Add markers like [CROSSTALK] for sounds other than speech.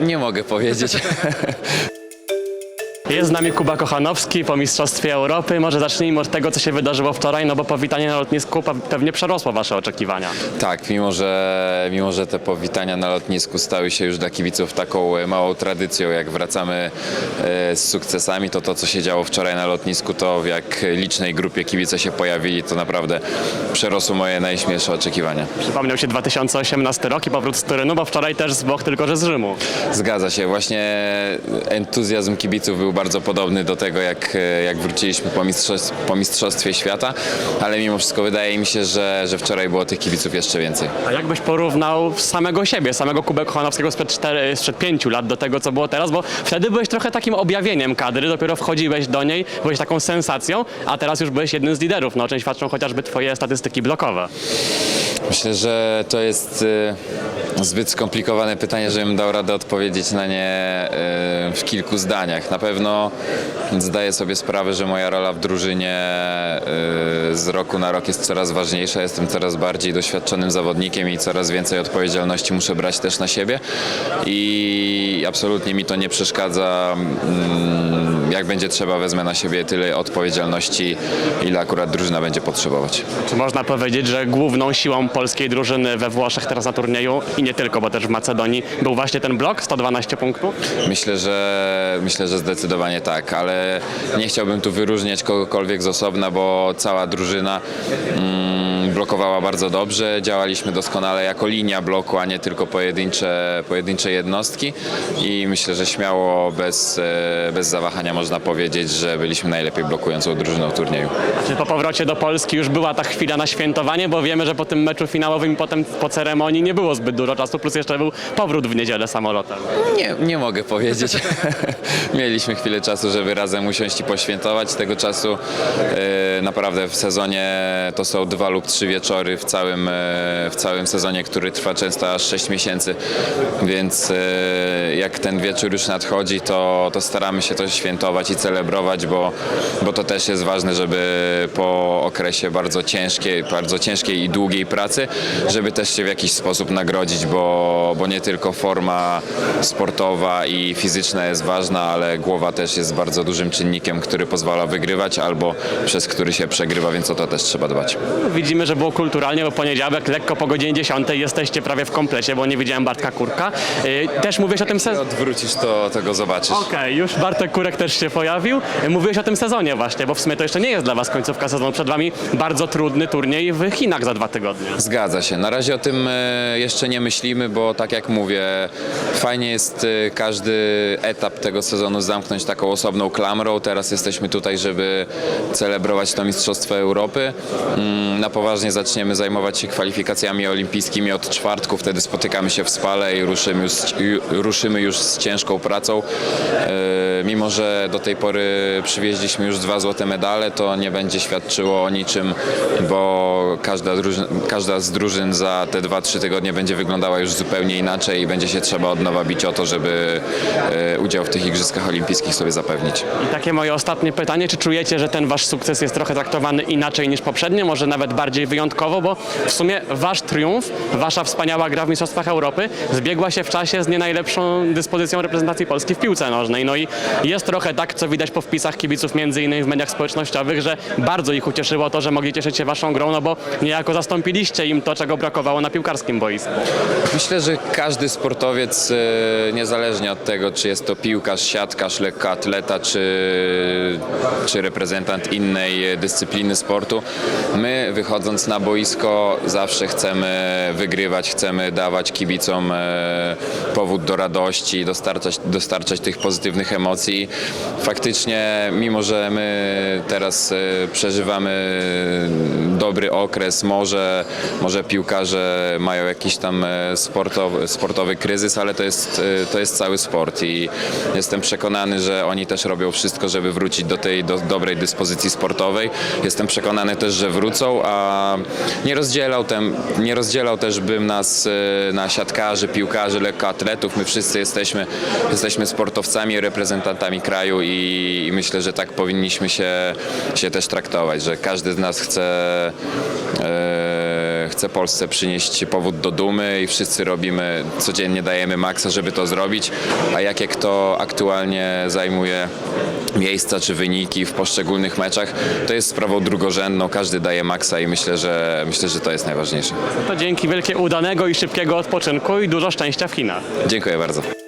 Nie, mogę powiedzieć. [LAUGHS] Jest z nami Kuba Kochanowski po Mistrzostwie Europy. Może zacznijmy od tego, co się wydarzyło wczoraj, no bo powitanie na lotnisku pe- pewnie przerosło wasze oczekiwania. tak, mimo że, mimo że te powitania na lotnisku stały się już dla kibiców taką e, małą tradycją, jak wracamy e, z sukcesami, to to, co się działo wczoraj na lotnisku, to w jak licznej grupie kibice się pojawili, to naprawdę przerosło moje najśmielsze oczekiwania. Przypomniał się 2018 rok i powrót z Turynu, bo wczoraj też z Włoch, tylko że z Rzymu. Zgadza się, właśnie entuzjazm kibiców był bardzo podobny do tego, jak, jak wróciliśmy po, mistrzostw, po Mistrzostwie Świata, ale mimo wszystko wydaje mi się, że, że wczoraj było tych kibiców jeszcze więcej. A jakbyś porównał samego siebie, samego Kubę Kochanowskiego sprzed, cztery, sprzed pięciu lat do tego, co było teraz, bo wtedy byłeś trochę takim objawieniem kadry, dopiero wchodziłeś do niej, byłeś taką sensacją, a teraz już byłeś jednym z liderów, no czym świadczą chociażby twoje statystyki blokowe. Myślę, że to jest y, zbyt skomplikowane pytanie, żebym dał radę odpowiedzieć na nie y, w kilku zdaniach. Na pewno zdaję sobie sprawę, że moja rola w drużynie y, z roku na rok jest coraz ważniejsza. Jestem coraz bardziej doświadczonym zawodnikiem i coraz więcej odpowiedzialności muszę brać też na siebie. I absolutnie mi to nie przeszkadza. Mm, Jak będzie trzeba, wezmę na siebie tyle odpowiedzialności, ile akurat drużyna będzie potrzebować. Czy można powiedzieć, że główną siłą polskiej drużyny we Włoszech teraz na turnieju nie tylko, bo też w Macedonii był właśnie ten blok 112 punktów? Myślę, że myślę, że zdecydowanie tak, ale nie chciałbym tu wyróżniać kogokolwiek z osobna, bo cała drużyna mm, blokowała bardzo dobrze. Działaliśmy doskonale jako linia bloku, a nie tylko pojedyncze, pojedyncze jednostki i myślę, że śmiało bez, e, bez zawahania można powiedzieć, że byliśmy najlepiej blokującą drużyną turnieju. Czy po powrocie do Polski już była ta chwila na świętowanie, bo wiemy, że po tym meczu finałowym i potem po ceremonii nie było zbyt dużo czasu, plus jeszcze był powrót w niedzielę samolotem. Nie, nie mogę powiedzieć. [LAUGHS] Mieliśmy chwilę czasu, żeby razem usiąść i poświętować. Tego czasu e, naprawdę w sezonie to są dwa lub trzy wieczory w całym, e, w całym sezonie, który trwa często aż 6 miesięcy. Więc e, jak ten wieczór już nadchodzi, to, to staramy się to świętować i celebrować, bo, bo to też jest ważne, żeby po okresie bardzo ciężkiej, bardzo ciężkiej i długiej pracy, żeby też się w jakiś sposób nagrodzić, bo, bo nie tylko forma sportowa i fizyczna jest ważna, ale głowa też jest bardzo dużym czynnikiem, który pozwala wygrywać albo przez który się przegrywa, więc o to też trzeba dbać. Widzimy, że było kulturalnie, bo poniedziałek lekko po godzinie 10 jesteście prawie w komplecie, bo nie widziałem Bartka Kurka. Yy, Też mówiłeś o tym sezonie. Odwrócisz to, to go zobaczysz. Okej, już Bartek Kurek też się pojawił. Mówiłeś o tym sezonie właśnie, bo w sumie to jeszcze nie jest dla was końcówka sezonu. Przed wami bardzo trudny turniej w Chinach za dwa tygodnie. Zgadza się. Na razie o tym e, jeszcze nie myślimy, bo tak jak mówię, fajnie jest e, każdy etap tego sezonu zamknąć taką osobną klamrą. Teraz jesteśmy tutaj, żeby celebrować to Mistrzostwo Europy. Mm, Na poważnie zaczniemy zajmować się kwalifikacjami olimpijskimi od czwartku. Wtedy spotykamy się w Spale i ruszymy już, ruszymy już z ciężką pracą. E, Mimo, że do tej pory przywieźliśmy już dwa złote medale, to nie będzie świadczyło o niczym, bo każda, drużyn, każda z drużyn za te 2-3 tygodnie będzie wyglądała już zupełnie inaczej i będzie się trzeba od nowa bić o to, żeby e, udział w tych Igrzyskach Olimpijskich sobie zapewnić. I takie moje ostatnie pytanie, czy czujecie, że ten wasz sukces jest trochę traktowany inaczej niż poprzednie, może nawet bardziej wyjątkowo, bo w sumie wasz triumf, wasza wspaniała gra w Mistrzostwach Europy zbiegła się w czasie z nie najlepszą dyspozycją reprezentacji Polski w piłce nożnej. No i jest trochę tak, co widać po wpisach kibiców między innymi w mediach społecznościowych, że bardzo ich ucieszyło to, że mogli cieszyć się waszą grą, no bo niejako zastąpiliście im to, czego brakowało na piłkarskim boisku. Myślę, że każdy sportowiec, e, niezależnie od tego, czy jest to piłkarz, siatkarz, lekkoatleta, czy, czy reprezentant innej dyscypliny sportu, my wychodząc na boisko zawsze chcemy wygrywać, chcemy dawać kibicom e, powód do radości, dostarczać, dostarczać tych pozytywnych emocji. Faktycznie, mimo że my teraz e, przeżywamy dobry okres, może, może piłkarze mają jakiś tam e, sportowy, sportowy kryzys, ale to jest, to jest cały sport i jestem przekonany, że oni też robią wszystko, żeby wrócić do tej do dobrej dyspozycji sportowej. Jestem przekonany też, że wrócą, a nie rozdzielał, tem, nie rozdzielał też bym nas e, na siatkarzy, piłkarzy, lekkoatletów. My wszyscy jesteśmy, jesteśmy sportowcami, reprezentantami kraju i, i myślę, że tak powinniśmy się, się też traktować, że każdy z nas chce e, chcę Polsce przynieść powód do dumy i wszyscy robimy, codziennie dajemy maksa, żeby to zrobić, a jakie kto aktualnie zajmuje miejsca czy wyniki w poszczególnych meczach, to jest sprawą drugorzędną, każdy daje maksa i myślę, że myślę, że to jest najważniejsze. To dzięki wielkie udanego i szybkiego odpoczynku i dużo szczęścia w Chinach. Dziękuję bardzo.